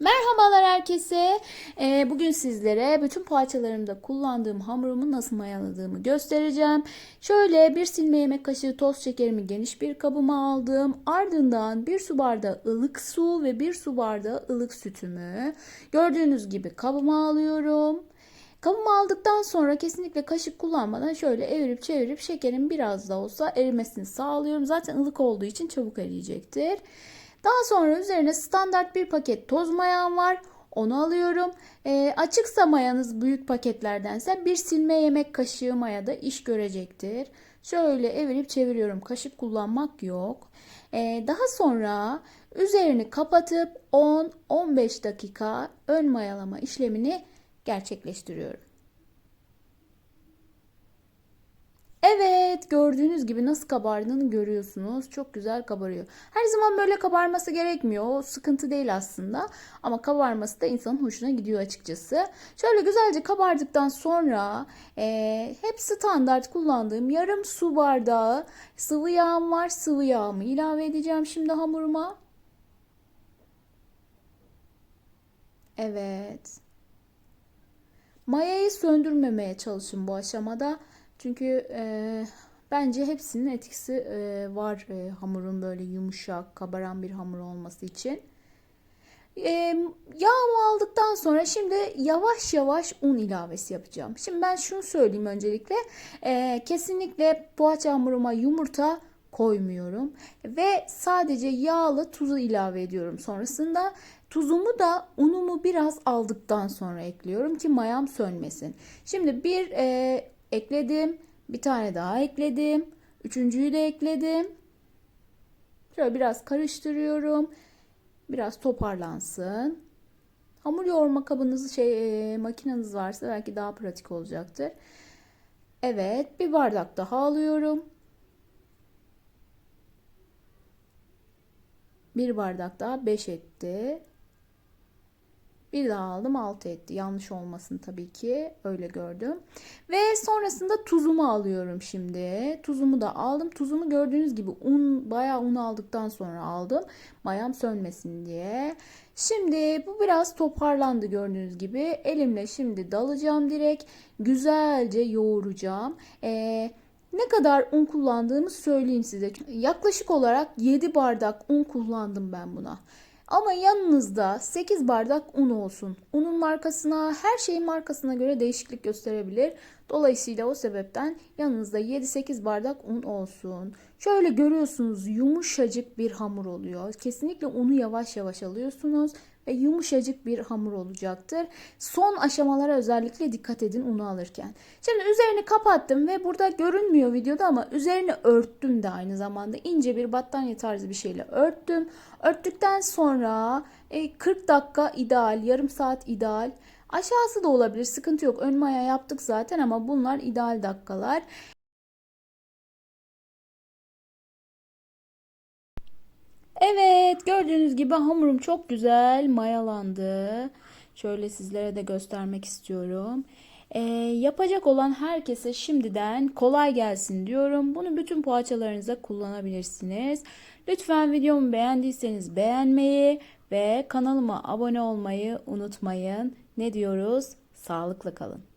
Merhabalar herkese. Ee, bugün sizlere bütün poğaçalarımda kullandığım hamurumu nasıl mayaladığımı göstereceğim. Şöyle bir silme yemek kaşığı toz şekerimi geniş bir kabıma aldım. Ardından bir su bardağı ılık su ve bir su bardağı ılık sütümü gördüğünüz gibi kabıma alıyorum. Kabımı aldıktan sonra kesinlikle kaşık kullanmadan şöyle evirip çevirip şekerin biraz da olsa erimesini sağlıyorum. Zaten ılık olduğu için çabuk eriyecektir. Daha sonra üzerine standart bir paket toz mayam var. Onu alıyorum. E, açıksa mayanız büyük paketlerdense bir silme yemek kaşığı mayada iş görecektir. Şöyle evirip çeviriyorum. Kaşık kullanmak yok. E, daha sonra üzerini kapatıp 10-15 dakika ön mayalama işlemini gerçekleştiriyorum. Evet gördüğünüz gibi nasıl kabardığını görüyorsunuz. Çok güzel kabarıyor. Her zaman böyle kabarması gerekmiyor. O sıkıntı değil aslında. Ama kabarması da insanın hoşuna gidiyor açıkçası. Şöyle güzelce kabardıktan sonra e, hep standart kullandığım yarım su bardağı sıvı yağım var. Sıvı yağımı ilave edeceğim şimdi hamuruma. Evet. Mayayı söndürmemeye çalışın bu aşamada. Çünkü e, bence hepsinin etkisi e, var e, hamurun böyle yumuşak, kabaran bir hamur olması için. E, yağımı aldıktan sonra şimdi yavaş yavaş un ilavesi yapacağım. Şimdi ben şunu söyleyeyim öncelikle. Kesinlikle poğaça hamuruma yumurta koymuyorum ve sadece yağlı tuzu ilave ediyorum. Sonrasında tuzumu da unumu biraz aldıktan sonra ekliyorum ki mayam sönmesin. Şimdi bir e, ekledim, bir tane daha ekledim, üçüncüyü de ekledim. Şöyle biraz karıştırıyorum. Biraz toparlansın. Hamur yoğurma kabınız şey e, makineniz varsa belki daha pratik olacaktır. Evet, bir bardak daha alıyorum. Bir bardak daha 5 etti. Bir daha aldım 6 etti. Yanlış olmasın tabii ki. Öyle gördüm. Ve sonrasında tuzumu alıyorum şimdi. Tuzumu da aldım. Tuzumu gördüğünüz gibi un bayağı un aldıktan sonra aldım. Mayam sönmesin diye. Şimdi bu biraz toparlandı gördüğünüz gibi. Elimle şimdi dalacağım direkt. Güzelce yoğuracağım. Eee ne kadar un kullandığımı söyleyeyim size. Yaklaşık olarak 7 bardak un kullandım ben buna. Ama yanınızda 8 bardak un olsun. Unun markasına, her şeyin markasına göre değişiklik gösterebilir. Dolayısıyla o sebepten yanınızda 7-8 bardak un olsun. Şöyle görüyorsunuz yumuşacık bir hamur oluyor. Kesinlikle unu yavaş yavaş alıyorsunuz ve yumuşacık bir hamur olacaktır. Son aşamalara özellikle dikkat edin unu alırken. Şimdi üzerini kapattım ve burada görünmüyor videoda ama üzerini örttüm de aynı zamanda. ince bir battaniye tarzı bir şeyle örttüm. Örttükten sonra 40 dakika ideal, yarım saat ideal. Aşağısı da olabilir sıkıntı yok. Ön maya yaptık zaten ama bunlar ideal dakikalar. Evet gördüğünüz gibi hamurum çok güzel mayalandı. Şöyle sizlere de göstermek istiyorum. Ee, yapacak olan herkese şimdiden kolay gelsin diyorum. Bunu bütün poğaçalarınıza kullanabilirsiniz. Lütfen videomu beğendiyseniz beğenmeyi ve kanalıma abone olmayı unutmayın. Ne diyoruz? Sağlıklı kalın.